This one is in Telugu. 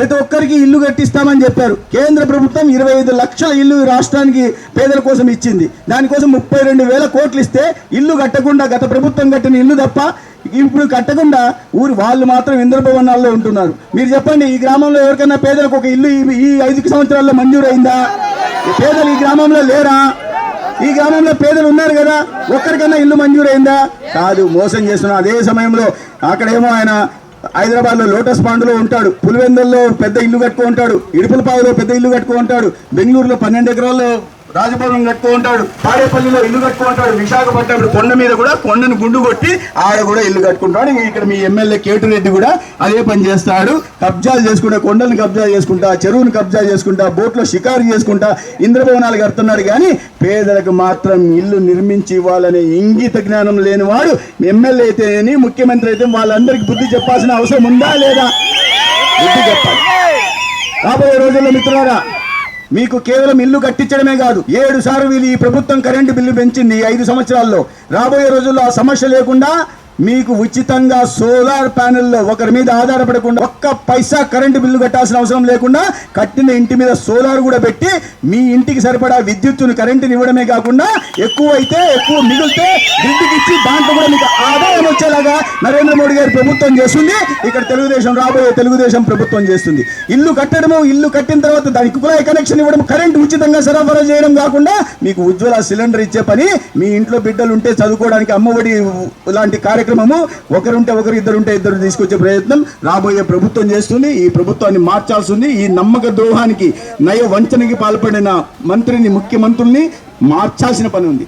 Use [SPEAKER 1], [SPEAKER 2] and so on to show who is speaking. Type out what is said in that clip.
[SPEAKER 1] ప్రతి ఒక్కరికి ఇల్లు కట్టిస్తామని చెప్పారు. కేంద్ర ప్రభుత్వం ఇరవై ఐదు లక్షల ఇల్లు రాష్ట్రానికి పేదల కోసం ఇచ్చింది. దానికోసం ముప్పై రెండు వేల కోట్లు ఇస్తే ఇల్లు కట్టకుండా గత ప్రభుత్వం కట్టిన ఇల్లు తప్ప ఇప్పుడు కట్టకుండా ఊరు వాళ్ళు మాత్రం ఇంద్రభవనాల్లో ఉంటున్నారు. మీరు చెప్పండి ఈ గ్రామంలో ఎవరికైనా పేదలకు ఒక ఇల్లు ఈ- ఐదు సంవత్సరాల్లో మంజూరైందా? పేదలు ఈ గ్రామంలో లేరా? ఈ గ్రామంలో పేదలు ఉన్నారు కదా ఒక్కరికైనా ఇల్లు మంజూరైందా? కాదు మోసం చేస్తున్నా అదే సమయంలో అక్కడేమో ఆయన హైదరాబాద్లో లోటస్ పాండ్లో ఉంటాడు పులివెందుల్లో పెద్ద ఇల్లు కట్టుకుంటాడు ఇడుపులపాయలో పెద్ద ఇల్లు కట్టుకుంటాడు బెంగళూరులో పన్నెండు ఎకరాల్లో రాజభవనం కట్టుకో ఉంటాడు తాడేపల్లిలో ఇల్లు కట్టుకో ఉంటాడు విశాఖపట్నం కొండ మీద కూడా కొండను గుండు కొట్టి ఆడ కూడా ఇల్లు కట్టుకుంటాడు. ఇక్కడ మీ ఎమ్మెల్యే కేటురెడ్డి కూడా అదే పని చేస్తాడు. కబ్జాలు చేసుకుంటా కొండలను కబ్జా చేసుకుంటా చెరువును కబ్జా చేసుకుంటా బోట్లో షికారు చేసుకుంటా ఇంద్రభవనాలు కడుతున్నాడు. కానీ పేదలకు మాత్రం ఇల్లు నిర్మించి ఇవ్వాలనే ఇంగిత జ్ఞానం లేనివాడు ఎమ్మెల్యే అయితేని ముఖ్యమంత్రి అయితే వాళ్ళందరికీ బుద్ధి చెప్పాల్సిన అవసరం ఉందా లేదా? బుద్ధి చెప్పాలి. రాబోయే రోజుల్లో మిత్రులారా మీకు కేవలం ఇల్లు కట్టించడమే కాదు ఏడు సార్లు వీళ్ళు ఈ ప్రభుత్వం కరెంటు బిల్లు పెంచింది ఐదు సంవత్సరాల్లో. రాబోయే రోజుల్లో ఆ సమస్య లేకుండా మీకు ఉచితంగా సోలార్ ప్యానెల్లో ఒకరి మీద ఆధారపడకుండా ఒక్క పైసా కరెంటు బిల్లు కట్టాల్సిన అవసరం లేకుండా కట్టిన ఇంటి మీద సోలార్ కూడా పెట్టి మీ ఇంటికి సరిపడా విద్యుత్తును కరెంటుని ఇవ్వడమే కాకుండా ఎక్కువ అయితే ఎక్కువ మిగిలితే గ్రిడ్కి ఇచ్చి దాంట్లో కూడా మీకు ఆదాయం వచ్చేలాగా నరేంద్ర మోడీ గారి ప్రభుత్వం చేస్తుంది. ఇక్కడ తెలుగుదేశం రాబోయే తెలుగుదేశం ప్రభుత్వం చేస్తుంది. ఇల్లు కట్టడము ఇల్లు కట్టిన తర్వాత దానికి కులాయి కనెక్షన్ ఇవ్వడం కరెంట్ ఉచితంగా సరఫరా చేయడం కాకుండా మీకు ఉజ్వల సిలిండర్ ఇచ్చే పని మీ ఇంట్లో బిడ్డలు ఉంటే చదువుకోవడానికి అమ్మఒడి లాంటి కార్యక్రమం కార్యక్రమము. ఒకరుంటే ఒకరు ఇద్దరుంటే ఇద్దరు తీసుకొచ్చే ప్రయత్నం రాబోయే ప్రభుత్వం చేస్తుంది. ఈ ప్రభుత్వాన్ని మార్చాల్సి ఉంది ఈ నమ్మక ద్రోహానికి నయ వంచనకి పాల్పడిన మంత్రిని ముఖ్యమంత్రుల్ని మార్చాల్సిన పని ఉంది.